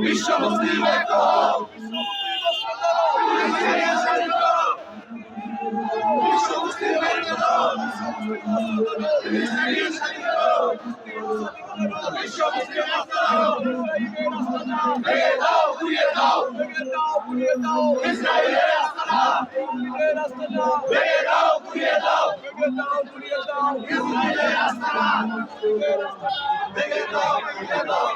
বিশ্ব মুসলিম ঐক্য বিশ্ব মুসলিম ঐক্য বিশ্ব মুসলিম দাও ঘুরিয়ে দাও ইসরায়েলের আস্তানা দাও ইসরায়েলের আস্তানা ভেঙে দাও ঘুরিয়ে দাও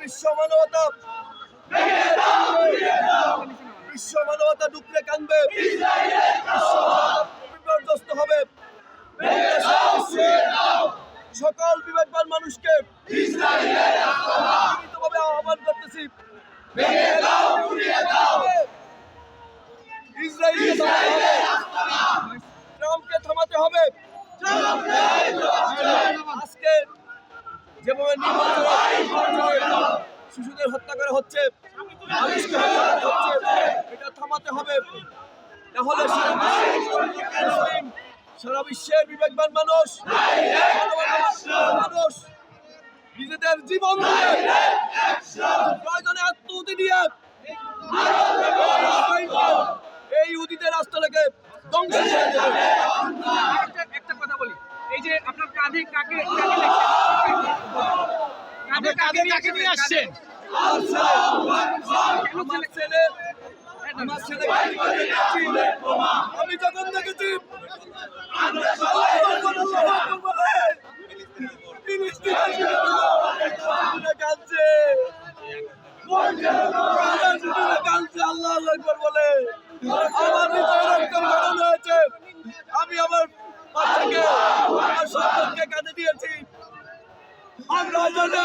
বিশ্ব মানবতা। বিশ্ব মানবতা ডুবলে কানবে বিশ্ব মানবতা বিপর্যস্ত হবে সকল বিবেকবান মানুষকে লিখিতভাবে আহ্বান করতেছি। ট্রাম্পকে থামাতে হবে। আজকে যেভাবে শিশুদের হত্যা করা হচ্ছে এটা থামাতে হবে। তাহলে সারা বিশ্বের বিবেকবান মানুষ মানুষ নিজেদের জীবন দিয়ে প্রয়োজনে আত্মহতি দিয়ে এই উদিতের রাস্তাটাকে ধ্বংস একটা কথা বলি। এই যে আপনার কাঁধে কাকে? কাঁধে কাকে নিয়ে আসছেন? আমার ছেলে আমার ছেলে আমি যখন দেখেছি কাঁদছে কাঁদছে আল্লাহ আকবর বলে আমার হৃদয়ে রক্তের গরম হয়েছে আমি আমার বাচ্চাকে আমার সন্তানকে কাঁদে দিয়েছি। আমরা জানি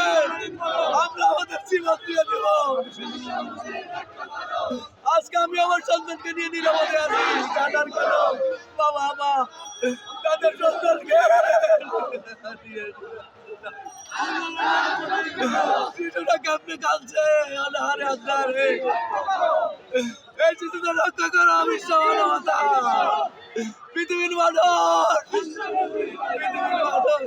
আমরা আমাদের জীবন দিয়ে দেব। আজকে আমি আমার সন্তানকে নিয়ে নিরাপদে আছি। কাটার বাবা মা তাদের সন্তানকে মানবতা পৃথিবীর মানুষ। পৃথিবীর মানুষ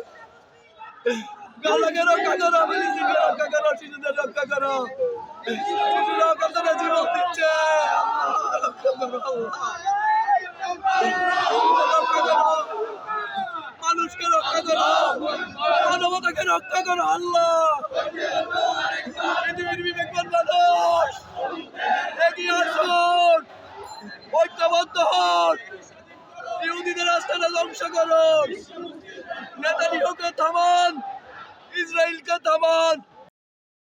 গালাকে রক্ষা করো মিলিজিকে রক্ষা করো শিশুদের রক্ষা করো। শিশুরা কতটা জীবন দিচ্ছে। মানুষকে রক্ষা করো। মানবতাকে রক্ষা করো, আল্লাহ। পৃথিবীর বিবেকবান মানুষ। এগিয়ে আসুন। ঐক্যবদ্ধ হন। ইহুদিদের আস্থানা ধ্বংস করুন। নেতানিয়াহুকে থামান ইসরায়েলকে থামান।